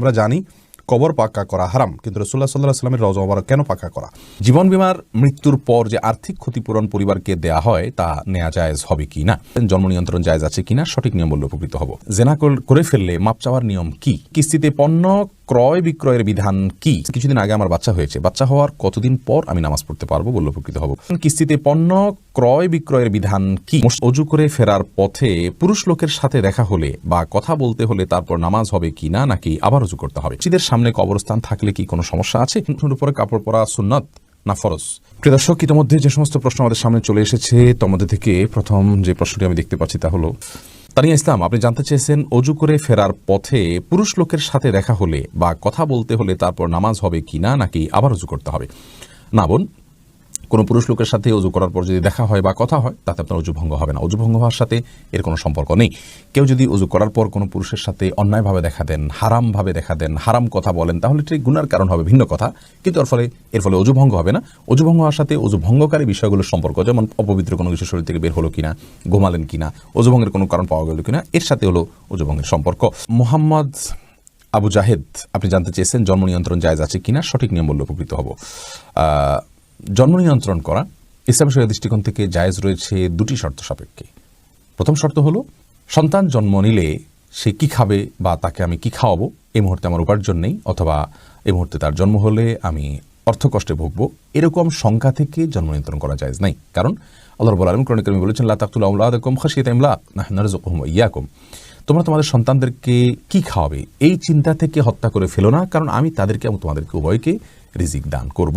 আমরা জানি কবর পাকা করা হারাম, কিন্তু রসুল্লাহ সাল্লাহ সাল্লামের রজ কেন পাকা করা? জীবন বিমার মৃত্যুর পর যে আর্থিক ক্ষতিপূরণ পরিবারকে দেয়া হয়, তা নেওয়া জায়জ হবে কি না? জন্ম নিয়ন্ত্রণ জায়েজ আছে কিনা সঠিক নিয়ম বললে উপকৃত হব। জেনা করে ফেললে মাপ চাওয়ার নিয়ম কি? কিস্তিতে পণ্য ক্রয় বিক্রয়ের বিধান কি? কিছুদিন আগে আমার বাচ্চা হয়েছে। বাচ্চা হওয়ার কতদিন পর আমি নামাজ পড়তে পারব বললে উপকৃত হব। কিস্তিতে পণ্য, ক্রয় বিক্রয়ের বিধান কি? অজু করে ফেরার পথে পুরুষ লোকের সাথে দেখা হলে বা কথা বলতে হলে তারপর নামাজ হবে কি না নাকি আবার অজু করতে হবে? মসজিদের সামনে কবরস্থান থাকলে কি কোনো সমস্যা আছে? উপরে কাপড় পরা সুন্নত না ফরজ? প্রিয় দর্শক, ইতিমধ্যে যে সমস্ত প্রশ্ন আমাদের সামনে চলে এসেছে তোমাদের থেকে প্রথম যে প্রশ্নটি আমি দেখতে পাচ্ছি তা হলো তানিয়া ইসলাম, আপনি জানতে চেয়েছেন অজু করে ফেরার পথে পুরুষ লোকের সাথে দেখা হলে বা কথা বলতে হলে তারপর নামাজ হবে কি না নাকি আবার অজু করতে হবে? না বোন কোনো পুরুষ লোকের সাথে অজু করার পর যদি দেখা হয় বা কথা হয়, তাতে আপনার অজু ভঙ্গ হবে না। অজু ভঙ্গ হওয়ার সাথে এর কোনো সম্পর্ক নেই। কেউ যদি অজু করার পর কোনো পুরুষের সাথে অন্যায়ভাবে দেখা দেন, হারামভাবে দেখা দেন, হারাম কথা বলেন, তাহলে ঠিক গুনার কারণ হবে ভিন্ন কথা। কিন্তু এর ফলে এর ফলে অজু ভঙ্গ হবে না। অজু ভঙ্গ হওয়ার সাথে অজু ভঙ্গকারী বিষয়গুলোর সম্পর্ক, যেমন অপবিত্র কোনো কিছু শরীর থেকে বের হলো কিনা, ঘুমালেন কিনা অজু ভঙ্গের কোনো কারণ পাওয়া গেল কিনা, এর সাথে হলো অজু ভঙ্গের সম্পর্ক। মোহাম্মদ আবু জাহেদ, আপনি জানতে চেয়েছেন জন্ম নিয়ন্ত্রণ জায়জ আছে কিনা? সঠিক নিয়ম বললে উপকৃত হব। জন্ম নিয়ন্ত্রণ করা। ইসলাম শরীয় দৃষ্টিকোণ থেকে জায়েজ রয়েছে দুটি শর্ত সাপেক্ষে। প্রথম শর্ত হলো, সন্তান জন্ম নিলে সে কি খাবে বা তাকে আমি কি খাওয়াবো? এই মুহূর্তে আমার উপার্জন নেই, অথবা এই মুহূর্তে তার জন্ম হলে আমি অর্থকষ্টে ভুগবো। এরকম শঙ্কা থেকে জন্ম নিয়ন্ত্রণ করা যায় নাই। কারণ আল্লাহ রবুল আলম করণিক বলেছেন লাতাকুল আউলাদকম খাসিয়ত ইমলাক নাহনারজুকুহুম ইয়াকুম তোমরা তোমাদের সন্তানদেরকে কি খাওয়াবে? এই চিন্তা থেকে হত্যা করে ফেলো না, কারণ আমি তাদেরকে এবং তোমাদেরকে উভয়কে রিজিক দান করব।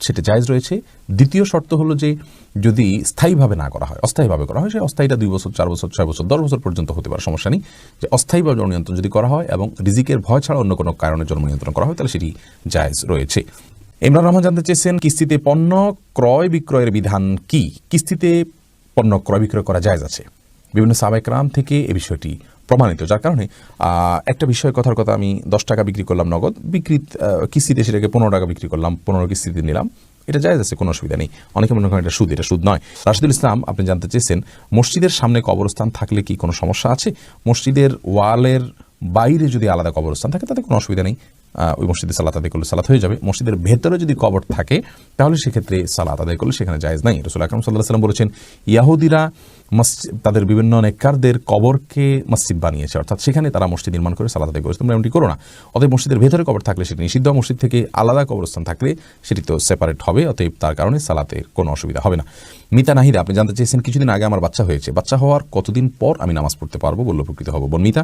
সেটা জায়জ রয়েছে। দ্বিতীয় শর্ত হলো যে, যদি স্থায়ীভাবে না করা হয়, অস্থায়ীভাবে করা হয়, সেই অস্থায়ীটা দুই বছর, চার বছর, ছয় বছর, দশ বছর পর্যন্ত হতে পারে, সমস্যা নেই। যে অস্থায়ীভাবে জন্ম নিয়ন্ত্রণ যদি করা হয় এবং রিজিকের ভয় ছাড়া অন্য কোনো কারণে জন্ম নিয়ন্ত্রণ করা হয়, তাহলে সেটি জায়েজ রয়েছে। ইমরান রহমান জানতে চেয়েছেন, কিস্তিতে পণ্য ক্রয় বিক্রয়ের বিধান কি? কিস্তিতে পণ্য ক্রয় বিক্রয় করা জায়জ আছে। বিভিন্ন সাবেকরাম থেকে এ বিষয়টি প্রমাণিত, যার কারণে একটা বিষয়ের কথার কথা আমি দশ টাকা বিক্রি করলাম নগদ বিক্রি কিস্তিতে সেটাকে পনেরো টাকা বিক্রি করলাম, পনেরো কিস্তিতে নিলাম। এটা যায় আছে, কোনো অসুবিধা নেই। অনেকে মনে করেন এটা সুদ এটা সুদ নয়। রাশিদুল ইসলাম, আপনি জানতে চেয়েছেন, মসজিদের সামনে কবরস্থান থাকলে কি কোনো সমস্যা আছে? মসজিদের ওয়ালের বাইরে যদি আলাদা কবরস্থান থাকে, তাতে কোনো অসুবিধা নেই। ওই মসজিদে সালাত আদায় করলে সালাত হয়ে যাবে। মসজিদের ভেতরে যদি কবর থাকে, তাহলে সেক্ষেত্রে সালাত আদায় করলে সেখানে জায়েজ নাই। রসুল আকরম সাল্লাহ সাল্লাম বলেছেন, ইয়াহুদিরা মসজিদ তাদের বিভিন্ন নেককারদের কবরকে মসজিদ বানিয়েছে। অর্থাৎ সেখানে তারা মসজিদ নির্মাণ করে সালাত আদায় করেছে। তোমরা এমনটি করো না। অতএব মসজিদের ভেতরে কবর থাকলে সেটি নিষিদ্ধ। মসজিদ থেকে আলাদা কবরস্থান থাকলে সেটি তো সেপারেট হবে, অতএব তার কারণে সালাতে কোনো অসুবিধা হবে না। মিতা নাহিদা, আপনি জানতে চেয়েছেন, কিছুদিন আগে আমার বাচ্চা হয়েছে। বাচ্চা হওয়ার কতদিন পর আমি নামাজ পড়তে পারব? বললে উপকৃত হব। মিতা,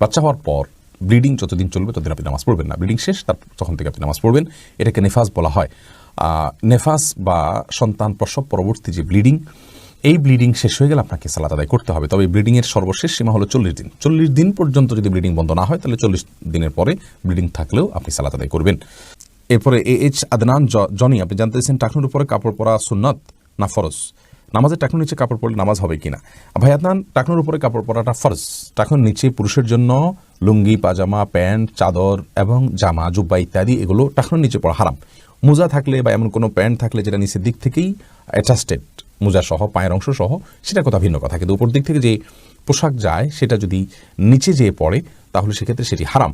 বাচ্চা হওয়ার পর ব্লিডিং যতদিন চলবে, ততদিন আপনি নামাজ পড়বেন না। ব্লিডিং শেষ, তার তখন থেকে আপনি নামাজ পড়বেন। এটাকে নেফাস বলা হয়। নেফাস বা সন্তান প্রসব পরবর্তী যে ব্লিডিং, এই ব্লিডিং শেষ হয়ে গেলে আপনাকে সালাত আদায় করতে হবে। তবে ব্লিডিং এর সর্বশেষ সীমা হলো চল্লিশ দিন। চল্লিশ দিন পর্যন্ত যদি ব্লিডিং বন্ধ না হয়, তাহলে চল্লিশ দিনের পরে ব্লিডিং থাকলেও আপনি সালাত আদায় করবেন। এরপরে এ এইচ আদনান জনি, আপনি জানতে চাইছেন, টাকনুর উপরে কাপড় পরা সুন্নত না ফরজ? নামাজের টাকনুর নিচে কাপড় পরলে নামাজ হবে কিনা? ভাই টাকনুর উপরে কাপড় পরাটা ফরজ। টাকনুর নিচে পুরুষের জন্য লুঙ্গি, পাজামা, প্যান্ট, চাদর এবং জামা, জুব্বা ইত্যাদি এগুলো টাকনুর নিচে পড়া হারাম। মোজা থাকলে বা এমন কোনো প্যান্ট থাকলে যেটা নিচের দিক থেকেই অ্যাটাস্টেড মোজা সহ, পায়ের অংশ সহ, সেটা কথা ভিন্ন কথা। কিন্তু উপর দিক থেকে যে পোশাক যায়, সেটা যদি নিচে যেয়ে পড়ে, তাহলে সেক্ষেত্রে সেটি হারাম।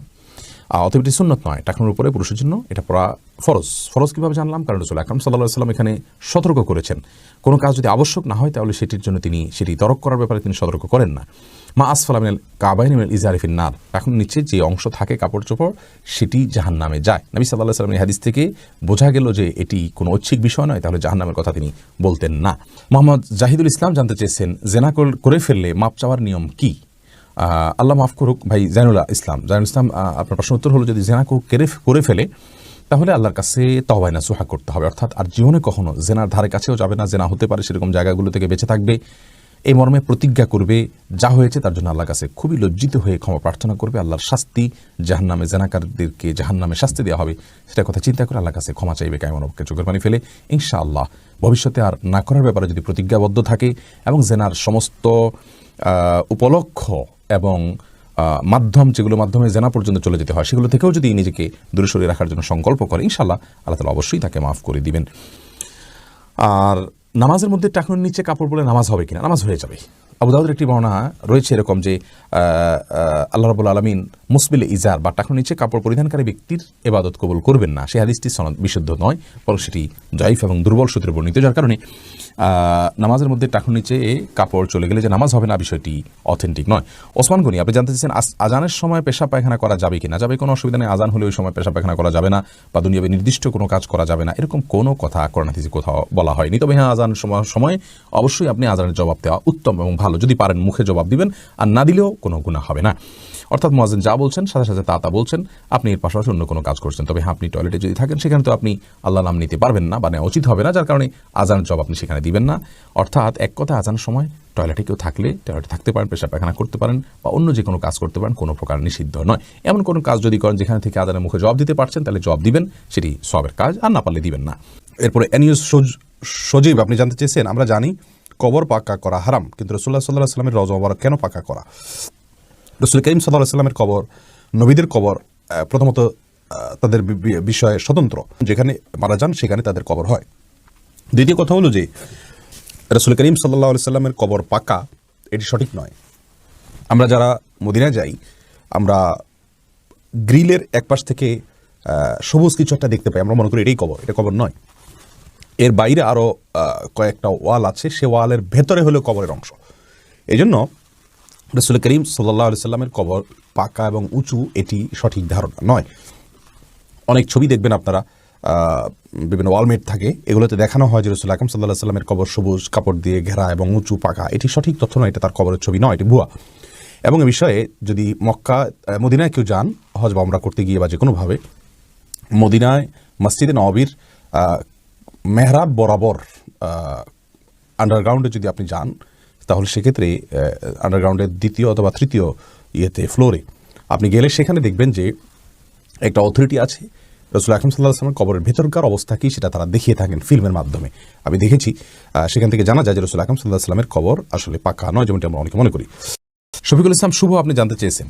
অতএব এটি সুন্নত নয়। টাকানোর উপরে পুরুষের জন্য এটা পড়া ফরজ। ফরজ কীভাবে জানলাম? কারণ রসুল আকরম সাল্লাহ সাল্লাম এখানে সতর্ক করেছেন। কোনো কাজ যদি আবশ্যক না হয়, তাহলে সেটির জন্য তিনি সেটি তরক করার ব্যাপারে তিনি সতর্ক করেন না। মা আসফালামিনাল কাবাইন ইজারিফিন নার এখন নিচে যে অংশ থাকে, কাপড় চোপড়, সেটি জাহান নামে যায়। নবী সাল্লাহ সাল্লামের হাদিস থেকে বোঝা গেল যে এটি কোনো ঐচ্ছিক বিষয় নয়, তাহলে জাহান নামের কথা তিনি বলতেন না। মোহাম্মদ জাহিদুল ইসলাম জানতে চেয়েছেন, জেনা কর- ফেললে মাপ চাওয়ার নিয়ম কি? আল্লাহ মাফ করুক ভাই জাইনুল্লাহ ইসলাম। জাইনুল ইসলাম আপনার প্রশ্ন উত্তর হলো যদি জেনা কেড়ে করে ফেলে, তাহলে আল্লাহর কাছে তবায় না সুহা করতে হবে। অর্থাৎ আর জীবনে কখনো জেনার ধারে কাছেও যাবে না, জেনা হতে পারে সেরকম জায়গাগুলো থেকে বেঁচে থাকবে, এই মর্মে প্রতিজ্ঞা করবে, যা হয়েছে তার জন্য আল্লাহর কাছে খুবই লজ্জিত হয়ে ক্ষমা প্রার্থনা করবে। আল্লাহর শাস্তি জাহান্নামে জেনাকারদেরকে জাহান্নামে শাস্তি দেওয়া হবে সেটা কথা চিন্তা করে আল্লাহর কাছে ক্ষমা চাইবে কেমন অবকে চোখের পানি ফেলে, ইনশাআল্লাহ। ভবিষ্যতে আর না করার ব্যাপারে যদি প্রতিজ্ঞাবদ্ধ থাকে এবং জেনার সমস্ত উপলক্ষ এবং মাধ্যম, যেগুলো মাধ্যমে জেনা পর্যন্ত চলে যেতে হয়, সেগুলো থেকেও যদি নিজেকে দূরে সরিয়ে রাখার জন্য সংকল্প করে ইনশাল্লাহ আল্লাহ তালা অবশ্যই তাকে মাফ করে দিবেন। আর নামাজের মধ্যে টাকনুর নিচে কাপড় পরে নামাজ হবে কিনা? নামাজ হয়ে যাবে। আবু দাউদের একটি বর্ণনা রয়েছে এরকম যে আল্লাহ রবুল আলমিন মুসবিল ইজার বা টাকনুর নিচে কাপড় পরিধানকারী ব্যক্তির এবাদত কবুল করবেন না। সে হাদিসটি সনদ বিশুদ্ধ নয়, বরং সেটি জাইফ এবং দুর্বল সূত্রে বর্ণিত। যার কারণে নামাজের মধ্যে টাকনুর নিচে কাপড় চলে গেলে যে নামাজ হবে না বিষয়টি অথেন্টিক নয়। ওসমান গনি, আপনি জানতে চাইছেন আজানের সময় পেশা পায়খানা করা যাবে কি না যাবে কোনো অসুবিধা নেই, আজান হলে ওই সময় পেশা পায়খানা করা যাবে না বা দুনিয়াবে নির্দিষ্ট কোনো কাজ করা যাবে না। এরকম কোনো কথা করোনাথিসে কোথাও বলা হয়নি। তবে হ্যাঁ আজান সময় সময় অবশ্যই আপনি আজানের জবাব দেওয়া উত্তম এবং ভালো। যদি পারেন, মুখে জবাব দিবেন, আর না দিলেও কোনো গুণা হবে না। অর্থাৎ মোয়াজিন যা বলছেন, সাথে সাথে তা তা বলছেন। আপনি এর পাশাপাশি অন্য কোনো কাজ করছেন। তবে হ্যাঁ আপনি টয়লেটে যদি থাকেন, সেখানে তো আপনি আল্লাহ নাম নিতে পারবেন না বা নেওয়া উচিত হবে না, যার কারণে আজানের জব আপনি সেখানে দিবেন না। অর্থাৎ এক কথা আজানের সময় টয়লেটে কেউ থাকলে টয়লেটে থাকতে পারেন পেশা পায়খানা করতে পারেন বা অন্য যে কোনো কাজ করতে পারেন, কোনো প্রকার নিষিদ্ধ নয়। এমন কোনো কাজ যদি করেন যেখানে থেকে আজানের মুখে জব দিতে পারছেন, তাহলে জব দিবেন, সেটি সবের কাজ, আর না পারলে দিবেন না। এরপরে এনিউস সজীব, আপনি জানতে চেয়েছেন, আমরা জানি কবর পাকা করা হারাম, কিন্তু রসুল্লাহ সাল্লাহ সাল্লামের রজ কেন পাকা করা? রসুল করিম সাল্লাহ সাল্লামের কবর, নবীদের কবর প্রথমত তাদের বিষয়ে স্বতন্ত্র। যেখানে মারা যান, সেখানে তাদের কবর হয়। দ্বিতীয় কথা হলো যে, রসুল করিম সাল্লাহ সাল্লামের কবর পাকা, এটি সঠিক নয়। আমরা যারা মদিনায় যাই, আমরা গ্রিলের এক পাশ থেকে সবুজ কিছু একটা দেখতে পাই। আমরা মনে করি এটাই কবর, এটা কবর নয়। এর বাইরে আরও কয়েকটা ওয়াল আছে। সে ওয়ালের ভেতরে হলো কবরের অংশ। এই জন্য রসুল করিম সাল্লাহ সাল্লামের কবর পাকা এবং উঁচু, এটি সঠিক ধারণা নয়। অনেক ছবি দেখবেন আপনারা বিভিন্ন ওয়ালমেট থাকে, এগুলোতে দেখানো হয় যে রসুল আকরম সাল্লাহ সাল্লামের কবর সবুজ, কাপড় দিয়ে ঘেরা এবং উঁচু, পাকা। এটি সঠিক তথ্য নয়, এটা তার কবরের ছবি নয়, এটি ভুয়া। এবং এ বিষয়ে যদি মক্কা মদিনায় কেউ যান, হজ বা আমরা করতে গিয়ে বা যে কোনোভাবে, মদিনায় মসজিদে নবির মেহরাব বরাবর আন্ডারগ্রাউন্ডে যদি আপনি যান তাহলে সেক্ষেত্রে আন্ডারগ্রাউন্ডের দ্বিতীয় অথবা তৃতীয় ইয়েতে ফ্লোরে আপনি গেলে সেখানে দেখবেন যে একটা অথরিটি আছে, রসুল আকরম সাল্লাহ আসলামের কবরের ভেতরকার অবস্থা কী সেটা তারা দেখিয়ে থাকেন ফিল্মের মাধ্যমে। আমি দেখেছি সেখান থেকে জানা যায় যে রসুল আকরম সাল্লাহ আসলামের কবর আসলে পাকা নয়, যেমনটি আমরা অনেকে মনে করি। শফিকুল ইসলাম, শুভ, আপনি জানতে চেয়েছেন।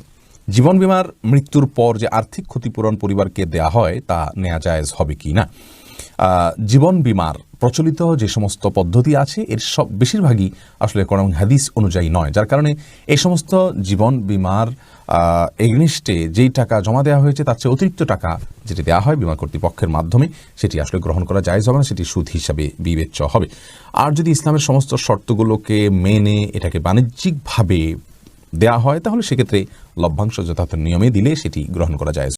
জীবন বিমার মৃত্যুর পর যে আর্থিক ক্ষতিপূরণ পরিবারকে দেয়া হয়, তা নেওয়া জায়েজ হবে কি না? জীবন বিমার প্রচলিত যে সমস্ত পদ্ধতি আছে, এর সব বেশিরভাগই আসলে কোরআন হাদিস অনুযায়ী নয়। যার কারণে এই সমস্ত জীবন, বিমার এগনিস্টে যেই টাকা জমা দেওয়া হয়েছে, তার চেয়ে অতিরিক্ত টাকা যেটি দেওয়া হয় বিমা কর্তৃপক্ষের মাধ্যমে, সেটি আসলে গ্রহণ করা যায় হবে না, সেটি সুদ হিসাবে বিবেচ্য হবে। আর যদি ইসলামের সমস্ত শর্তগুলোকে মেনে এটাকে বাণিজ্যিকভাবে দেয়া হয়, তাহলে সেক্ষেত্রে লভ্যাংশ যথার্থ নিয়মে দিলে সেটি গ্রহণ করা যায়